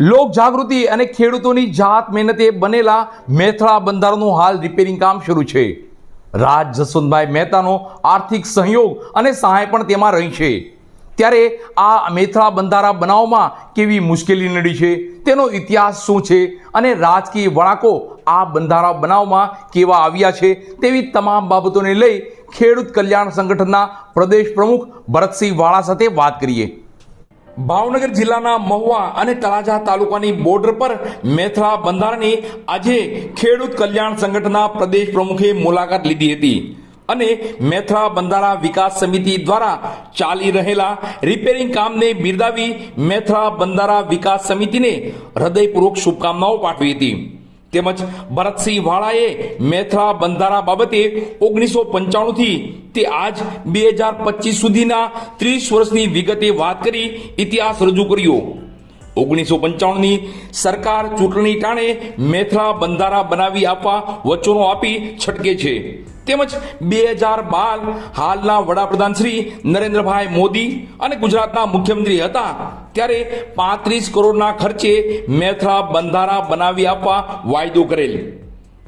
લોક જાગૃતિ અને ખેડૂતોની જાત મહેનતે બનેલા મેથળા બંધારણનું હાલ રિપેરિંગ કામ શરૂ છે. રાજ જસવંતભાઈ મહેતાનો આર્થિક સહયોગ અને સહાય પણ તેમાં રહી છે. ત્યારે આ મેથળા બંધારા બનાવમાં કેવી મુશ્કેલી નડી છે? તેનો ઇતિહાસ શું છે? અને રાજકીય વળાંકો આ બંધારા બનાવમાં કેવા આવ્યા છે? તેવી તમામ બાબતોને લઈ ખેડૂત કલ્યાણ સંગઠનના પ્રદેશ પ્રમુખ ભરતસિંહ વાળા સાથે વાત કરીએ. ભાવનગર જિલ્લાના મહુવા અને તળાજા તાલુકાની બોર્ડર પર મેથળા બંધારણની આજે ખેડૂત કલ્યાણ સંગઠનના પ્રદેશ પ્રમુખે મુલાકાત લીધી હતી અને મેથળા બંધારા વિકાસ સમિતિ દ્વારા ચાલી રહેલા રિપેરિંગ કામને બિરદાવી મેથળા બંધારા વિકાસ સમિતિને હૃદયપૂર્વક શુભકામનાઓ પાઠવી હતી. તેમજ ભરતસિંહ વાળાએ મેથરા બંધારા બાબતે ઓગણીસો પંચાણુંથી તે આજ બે હજાર પચીસ સુધીના ત્રીસ વર્ષની વિગતે વાત કરી, ઇતિહાસ રજૂ કર્યો. ઓગણીસો પંચાણુંની સરકાર ચૂંટણી ટાણે મેથરા બંધારા બનાવી આપવા વચનો આપી છટકે છે. તેમજ બે હજાર બાર હાલના વડાપ્રધાન શ્રી નરેન્દ્રભાઈ મોદી અને ગુજરાતના મુખ્યમંત્રી હતા. ત્યારે પાંત્રીસ કરોડના ખર્ચે મેથરા બંધારા બનાવી આપવા વાયદો કરેલ.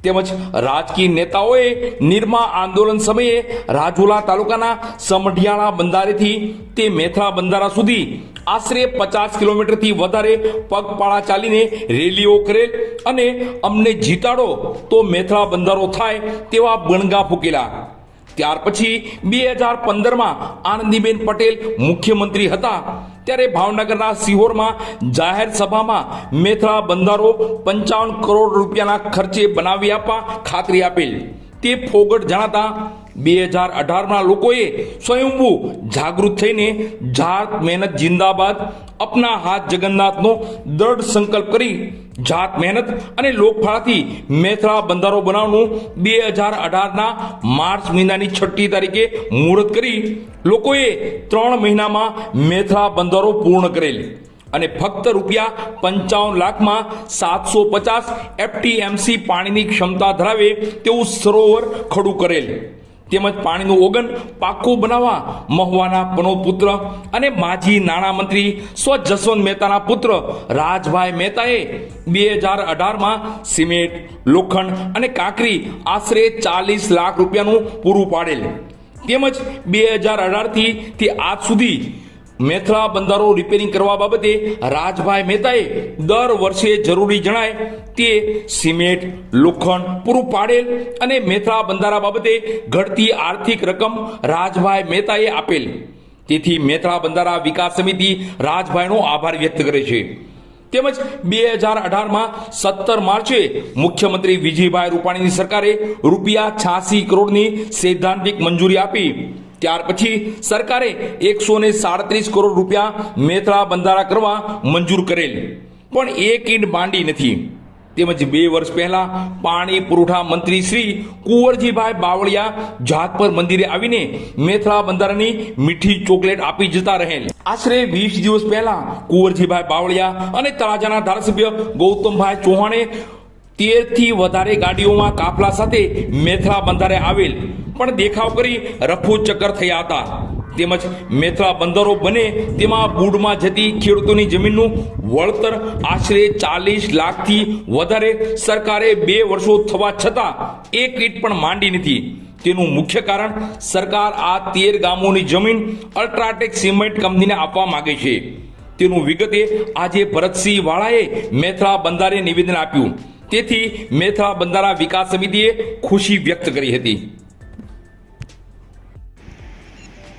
તેમજ રાજકીય નેતાઓએ નિર્મા આંદોલન સમયે રાજુલા તાલુકાના સમઢિયાળા બંધારેથી તે મેથળા બંધારા સુધી આશરે પચાસ કિલોમીટરથી વધારે પગપાળા ચાલીને રેલીઓ કરેલ અને અમને જીતાડો તો મેથળા બંધારો થાય તેવા બણગા ફૂકેલા. ત્યાર પછી બે હજાર પંદરમાં આનંદીબેન પટેલ મુખ્યમંત્રી હતા. ત્યારે ભાવનગરના સિહોરમાં જાહેર સભામાં મેથળા બંધારો પંચાવન કરોડ રૂપિયાના ખર્ચે બનાવી આપવા ખાતરી આપેલ. તે ફોગટ જણાતા બે હજાર અઢારના લોકોએ સ્વયંભૂ જાગૃત થઈને જાત મહેનત જિંદાબાદ, અપના હાથ જગન્નાથનો દ્રઢ સંકલ્પ કરી જાત મહેનત અને લોકફાળાથી મેથળા બંધારો બનાવનું બે હજાર અઢારના માર્ચ મહિનાની છઠ્ઠી તારીખે મુહૂર્ત કરી લોકોએ ત્રણ મહિનામાં મેથળા બંધારો પૂર્ણ કરેલ અને ફક્ત રૂપિયા પંચાવન લાખમાં સાતસો પચાસ એફટીએમસી પાણીની ક્ષમતા ધરાવે તેવું સરોવર ખડું કરેલ. તેમજ પાણીનું ઓગન પાકું બનાવવા મહુવાના પનોપુત્ર અને માજી નાણામંત્રી સ્વ જસવંત મહેતાના પુત્ર રાજભાઈ મહેતાએ બે હજાર અઢારમાં સિમેન્ટ, લોખંડ અને કાંકરી આશરે ચાલીસ લાખ રૂપિયાનું પૂરું પાડેલ. તેમજ બે હજાર અઢારથી તે આજ સુધી મેથળા બંધારો રિપેરિંગ કરવા બાબતે રાજભાઈ મહેતાએ દર વર્ષે જરૂરી જણાય તે સિમેન્ટ, લોખંડ પૂરું પાડેલ અને મેથળા બંધારા બાબતે ઘટતી આર્થિક રકમ રાજભાઈ મહેતાએ આપેલ. તેથી મેથળા બંધારા વિકાસ સમિતિ રાજભાઈનો આભાર વ્યક્ત કરે છે. તેમજ બે હજાર અઢારમાં સત્તર માર્ચે મુખ્યમંત્રી વિજયભાઈ રૂપાણીની સરકારે રૂપિયા છ્યાસી કરોડની સૈદ્ધાંતિક મંજૂરી આપી. ત્યાર પછી સરકારે એકસો ને સાડત્રીસ કરોડ રૂપિયા મેથળા બંધારા કરવા મંજૂર કરેલ. પણ એક ઈંટ માંડી નથી. તેમજ બે વર્ષ પહેલા પાણી પુરવઠા મંત્રી શ્રી કુંવરજીભાઈ બાવળિયા જાતપર મંદિરે આવીને મેથળા બંધારાની મીઠી ચોકલેટ આપી જતા રહેલ. આશરે વીસ દિવસ પહેલા કુંવરજીભાઈ બાવળિયા અને તળાજાના ધારાસભ્ય ગૌતમભાઈ ચૌહાણે તેરથી વધારે ગાડીઓમાં કાફલા સાથે મેથળા બંધારે આવેલ. પણ દેખાવ કરી રફુ ચક્કર થયા હતા. તેમજ મેથળા બંદરો બને તેમાં બુડમાં જતી ખેડૂતોની જમીનનું વળતર આશરે ચાલીસ લાખથી વધારે સરકારે બે વર્ષો થવા છતાં એક ઈટ પણ માંડી નથી. તેનું મુખ્ય કારણ સરકાર આ તેર ગામોની જમીન અલ્ટ્રાટેક સિમેન્ટ કંપનીને આપવા માંગે છે. તેનું વિગતે આજે ભરતસિંહ વાળાએ મેથળા બંધારે નિવેદન આપ્યું. તેથી મેથા બંધારા વિકાસ સમિતિએ ખુશી વ્યક્ત કરી હતી.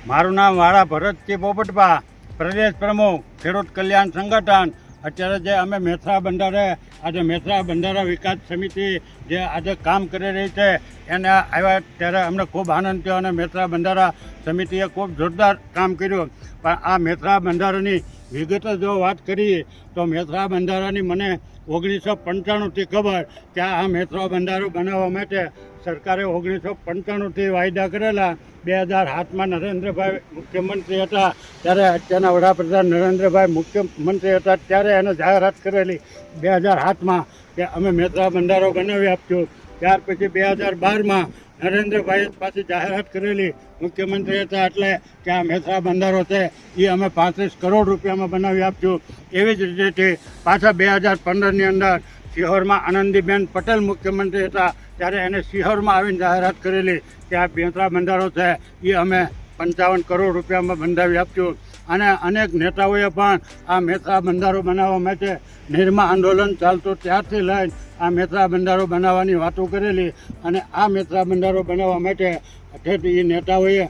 મારું નામ વાળા ભરતજી પોપટભા પ્રદેશ પ્રમુખ, ખેડૂત કલ્યાણ સંગઠન. અત્યારે જે અમે મેથરા બંધારે, આજે મેથરા બંધારા વિકાસ સમિતિ જે આજે કામ કરી રહી છે, એને આવ્યા ત્યારે અમને ખૂબ આનંદ થયો અને મેથરા બંધારા સમિતિએ ખૂબ જોરદાર કામ કર્યું. પણ આ મેથરા બંધારાની વિગત જો વાત કરીએ, તો મેથરા બંધારાની મને ઓગણીસો પંચાણુંથી ખબર કે આ મેથરા બંધારો બનાવવા માટે સરકારે ઓગણીસો પંચાણુંથી વાયદા કરેલા. બે હજાર સાતમાં નરેન્દ્રભાઈ મુખ્યમંત્રી હતા, ત્યારે અત્યારના વડાપ્રધાન નરેન્દ્રભાઈ મુખ્યમંત્રી હતા, ત્યારે એને જાહેરાત કરેલી બે હજાર સાતમાં કે અમે મેત્રા બંધારો બનાવી આપશું. ત્યાર પછી બે હજાર બારમાં નરેન્દ્રભાઈ પાછી જાહેરાત કરેલી. મુખ્યમંત્રી હતા એટલે કે આ મેથરા બંધારો છે એ અમે પાંત્રીસ કરોડ રૂપિયામાં બનાવી આપશું. એવી જ રીતે પાછા બે હજાર પંદરની અંદર શિહોરમાં આનંદીબેન પટેલ મુખ્યમંત્રી હતા, ત્યારે એને શિહોરમાં આવીને જાહેરાત કરેલી કે આ મેથરા બંધારો છે એ અમે પંચાવન કરોડ રૂપિયામાં બંધાવી આપશું. અને અનેક નેતાઓએ પણ આ મેથરા બંધારો બનાવવા માટે નિર્મા આંદોલન ચાલતું ત્યારથી લઈને આ મેથરા બંધારો બનાવવાની વાતો કરેલી અને આ મેથરા બંધારો બનાવવા માટે ઠેઠ એ નેતાઓએ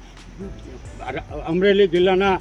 અમરેલી જિલ્લાના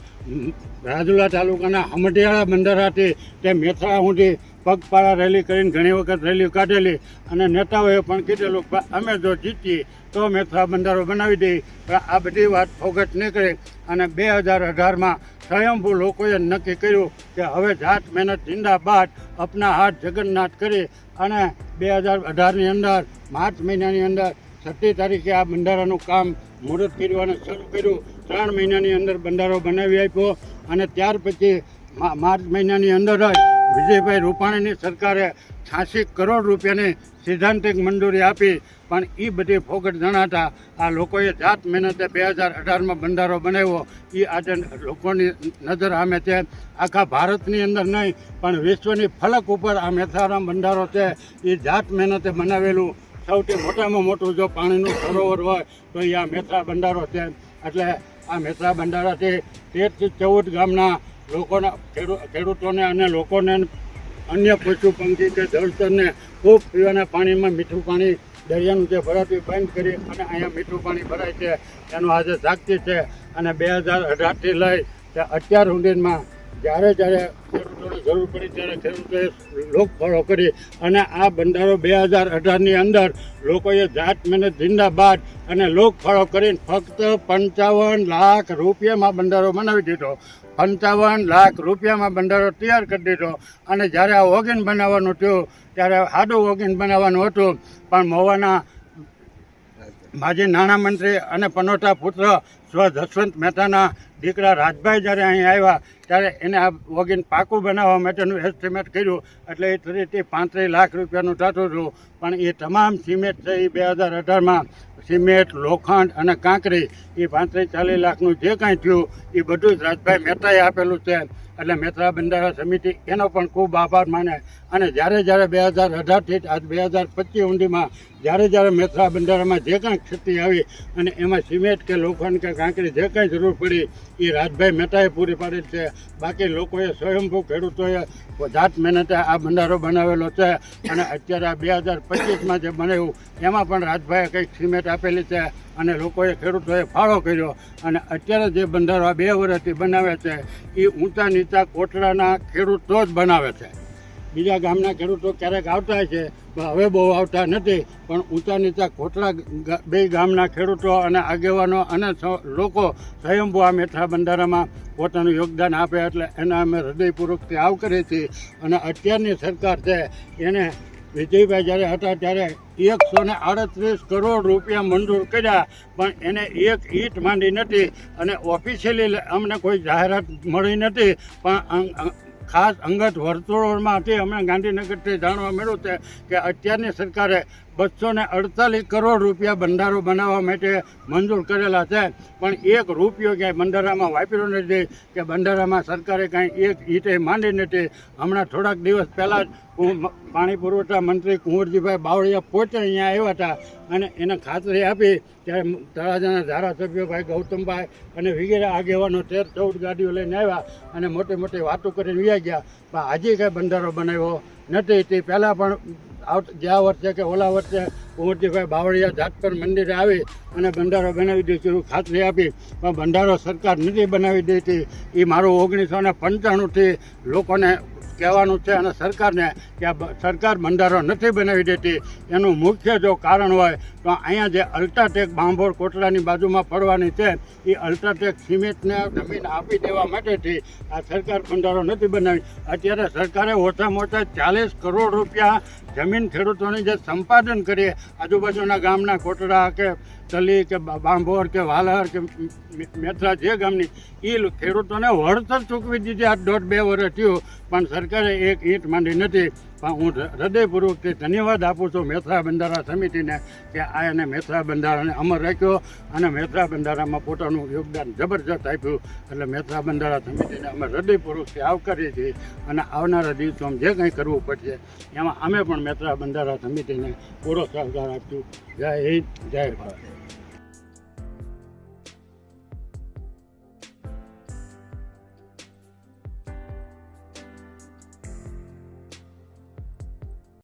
રાજુલા તાલુકાના હમઢિયાળા બંદરાથી તે મેથરા સુધી પગપાળા રેલી કરીને ઘણી વખત રેલી કાઢેલી અને નેતાઓએ પણ કીધેલું અમે જો જીતીએ તો મેથરા બંધારો બનાવી દે. પણ આ બધી વાત ફોગટ નીકળે અને બે હજાર અઢારમાં સ્વયંભૂ લોકોએ નક્કી કર્યું કે હવે જાત મહેનત જિંદાબાદ અપના હાથ જગન્નાથ કરી અને બે હજાર અઢારની અંદર, માર્ચ મહિનાની અંદર, છઠ્ઠી તારીખે આ બંધારાનું કામ મુહૂર્ત કર્યું અને શરૂ કર્યું. ત્રણ મહિનાની અંદર બંધારો બનાવી આપ્યો અને ત્યાર પછી માર્ચ મહિનાની અંદર જ વિજયભાઈ રૂપાણીની સરકારે છ્યાસી કરોડ રૂપિયાની સિદ્ધાંતિક મંજૂરી આપી, પણ એ બધી ફોગટ જણાતા આ લોકોએ જાત મહેનતે બે હજાર અઢારમાં બંધારો બનાવ્યો. એ આજે લોકોની નજર આમે છે. આખા ભારતની અંદર નહીં, પણ વિશ્વની ફલક ઉપર આ મેથારામ બંધારો છે એ જાત મહેનતે બનાવેલું. સૌથી મોટામાં મોટું જો પાણીનું સરોવર હોય, તો એ આ મેથરા બંધારો છે. એટલે આ મેથરા બંધારાથી તેરથી ચૌદ ગામના લોકોના ખેડૂ, ખેડૂતોને અને લોકોને અન્ય પશુ પંખી કે જળચરને ખૂબ પીવાના પાણીમાં મીઠું પાણી, દરિયાનું જે ભરાતું બંધ કરી અને અહીંયા મીઠું પાણી ભરાય છે. એનો આજે સાક્ષી છે અને બે હજાર અઢારથી લઈ અત્યાર સુધીમાં જ્યારે જ્યારે ખેડૂતોને જરૂર પડી ત્યારે ખેડૂતોએ લોકફળો કરી અને આ બંધારો બે હજાર અઢારની અંદર લોકોએ જાત મહેનત જિંદાબાદ અને લોકફળો કરીને ફક્ત પંચાવન લાખ રૂપિયામાં બંધારો બનાવી દીધો. પંચાવન લાખ રૂપિયામાં બંધારો તૈયાર કરી દીધો. અને જ્યારે આ ઓગિન બનાવવાનું થયું, ત્યારે સાદું ઓગિન બનાવવાનું હતું. પણ મોવાના માજી નાણામંત્રી અને પનોટા પુત્ર સ્વ જસવંત મહેતાના દીકરા રાજભાઈ જ્યારે અહીં આવ્યા, ત્યારે એને આ વગીન પાકું બનાવવા માટેનું એસ્ટિમેટ કર્યું. એટલે એ ત્રીસથી પાંત્રીસ લાખ રૂપિયાનું થતું હતું. પણ એ તમામ સિમેન્ટ છે, એ બે હજાર અઢારમાં સિમેન્ટ, લોખંડ અને કાંકરી, એ પાંત્રીસ ચાલીસ લાખનું જે કાંઈ થયું, એ બધું જ રાજભાઈ મહેતાએ આપેલું છે. એટલે મહેતા બંધારા સમિતિ એનો પણ ખૂબ આભાર માને. અને જ્યારે જ્યારે બે હજાર અઢારથી આજ બે હજાર પચીસ ઊંડીમાં જ્યારે જ્યારે મેથરા બંધારામાં જે કાંઈ ક્ષતિ આવી અને એમાં સિમેન્ટ કે લોખંડ કે કાંકરી જે કાંઈ જરૂર પડી, એ રાજભાઈ મહેતાએ પૂરી પાડી છે. બાકી લોકોએ સ્વયંભૂ ખેડૂતોએ જાત મહેનતે આ બંધારો બનાવેલો છે અને અત્યારે આ બે હજાર પચીસમાં જે બનાવ્યું, એમાં પણ રાજભાઈએ કંઈક સિમેન્ટ આપેલી છે અને લોકોએ ખેડૂતોએ ફાળો કર્યો. અને અત્યારે જે બંધારો આ બે વર્ષથી બનાવે છે, એ ઊંચા નીચા કોટડાના ખેડૂતો જ બનાવે છે. બીજા ગામના ખેડૂતો ક્યારેક આવતા છે, પણ હવે બહુ આવતા નથી. પણ ઊંચા નીચા કોટડા બે ગામના ખેડૂતો અને આગેવાનો અને લોકો સ્વયંભૂ આ મેઠા બંધારામાં પોતાનું યોગદાન આપે એટલે એના અમે હૃદયપૂર્વકથી આવકરીએ છીએ. અને અત્યારની સરકાર છે, એને વિજયભાઈ જ્યારે હતા ત્યારે એકસો ને આડત્રીસ કરોડ રૂપિયા મંજૂર કર્યા, પણ એને એક ઈટ માંડી નથી. અને ઓફિશિયલી અમને કોઈ જાહેરાત મળી નથી, પણ ખાસ અંગત વર્તુળોમાંથી અમને ગાંધીનગરથી જાણવા મળ્યું છે કે અત્યારની સરકારે બસો ને અડતાલીસ કરોડ રૂપિયા બંધારો બનાવવા માટે મંજૂર કરેલા છે. પણ એક રૂપિયો ક્યાંય બંધારામાં વાપર્યો નથી કે બંધારામાં સરકારે કાંઈ એક ઈટે માંડી નથી. હમણાં થોડાક દિવસ પહેલાં જ હું પાણી પુરવઠા મંત્રી કુંવરજીભાઈ બાવળિયા પોતે અહીંયા આવ્યા હતા અને એને ખાતરી આપી ત્યારે તળાજાના ધારાસભ્યો ભાઈ ગૌતમભાઈ અને વગેરે આગેવાનો તેર ચૌદ ગાડીઓ લઈને આવ્યા અને મોટી મોટી વાતો કરીને વ્યા ગયા. પણ હજી કાંઈ બંધારો બનાવ્યો નથી. તે પહેલાં પણ ગયા વર્ષે કે ઓલા વર્ષે કુંવરજીભાઈ બાવળિયા જાતપર મંદિરે આવી અને બંધારો બનાવી દઈશું ખાતરી આપી. પણ બંધારો સરકાર નથી બનાવી દેતી. એ મારું ઓગણીસો ને પંચાણુંથી લોકોને કહેવાનું છે અને સરકારને કે આ સરકાર બંધારો નથી બનાવી દેતી. એનું મુખ્ય જો કારણ હોય તો અહીંયા જે અલ્ટ્રાટેક બાંભોર કોટલાની બાજુમાં પડવાની છે એ અલ્ટ્રાટેક સિમેન્ટને જમીન આપી દેવા માટેથી આ સરકાર બંધારો નથી બનાવી. અત્યારે સરકારે ઓછામાં ઓછા ચાલીસ કરોડ રૂપિયા જમીન ખેડૂતોની જે સંપાદન કરીએ આજુબાજુના ગામના કોટડા કે તલી કે બાંભોર કે વાલર કે મેથરા જે ગામની એ ખેડૂતોને વળતર ચૂકવી દીધી. આ દોઢ બે વર્ષ થયું, પણ સરકારે એક ઈંટ માંડી નથી. પણ હું હૃદયપૂર્વકથી ધન્યવાદ આપું છું મેથરા બંધારા સમિતિને કે આ એને મેથરા બંધારાને અમર રાખ્યો અને મેથરા બંધારામાં પોતાનું યોગદાન જબરજસ્ત આપ્યું. એટલે મેથરા બંધારા સમિતિને અમે હૃદયપૂર્વકથી આવકારીએ છીએ અને આવનારા દિવસોમાં જે કંઈ કરવું પડશે, એમાં અમે પણ મેથરા બંધારા સમિતિને પૂરો સહકાર આપશું. જય હિન્દ, જય ભારત.